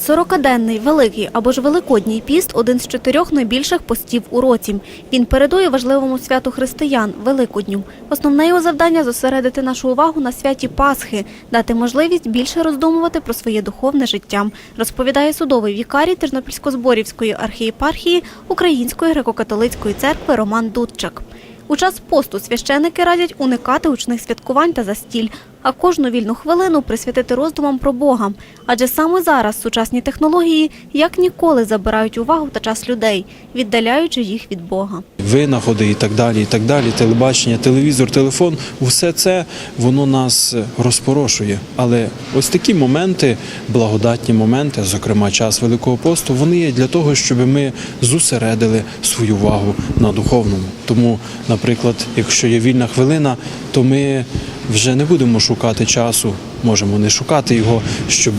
Сорокаденний, великий або ж великодній піст – один з чотирьох найбільших постів у році. Він передує важливому святу християн – Великодню. Основне його завдання – зосередити нашу увагу на святі Пасхи, дати можливість більше роздумувати про своє духовне життя, розповідає судовий вікарій Тернопільсько-Зборівської архієпархії Української греко-католицької церкви Роман Дудчак. У час посту священики радять уникати гучних святкувань та застіль, а кожну вільну хвилину присвятити роздумам про Бога. Адже саме зараз сучасні технології як ніколи забирають увагу та час людей, віддаляючи їх від Бога. винаходи і так далі, і так далі, телебачення, телевізор, телефон, все це воно нас розпорошує. Але ось такі моменти, благодатні моменти, зокрема час Великого посту, вони є для того, щоб ми зосередили свою увагу на духовному. Тому, наприклад, якщо є вільна хвилина, то ми вже не будемо шукати часу, можемо не шукати його, щоб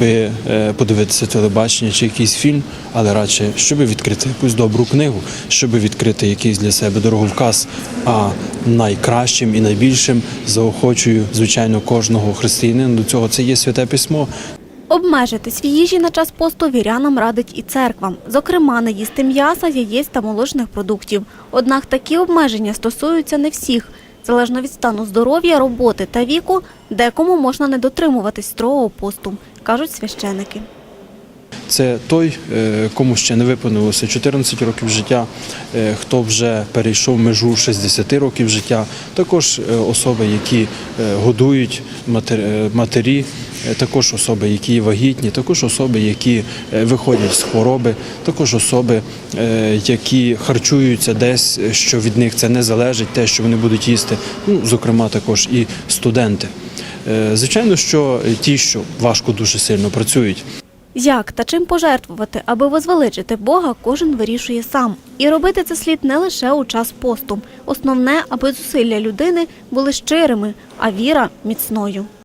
подивитися телебачення чи якийсь фільм, але радше, щоб відкрити якусь добру книгу, щоб відкрити якийсь для себе дороговказ. А найкращим і найбільшим заохочую, звичайно, кожного християнина до цього це є святе письмо. Обмежитись в їжі на час посту вірянам радить і церква. Зокрема, не їсти м'яса, яєць та молочних продуктів. Однак такі обмеження стосуються не всіх. Залежно від стану здоров'я, роботи та віку, декому можна не дотримуватись строгого посту, кажуть священики. Це той, е, кому ще не виповнилося 14 років життя, е, хто вже перейшов межу 60 років життя, також е, особи, які годують матері, також особи, які вагітні, також особи, які виходять з хвороби, також особи, які харчуються десь, що від них це не залежить, те, що вони будуть їсти. Ну, зокрема, також і студенти. Звичайно, що ті, що важко дуже сильно працюють, Як та чим пожертвувати, аби возвеличити Бога, кожен вирішує сам. І робити це слід не лише у час посту. Основне, аби зусилля людини були щирими, а віра міцною.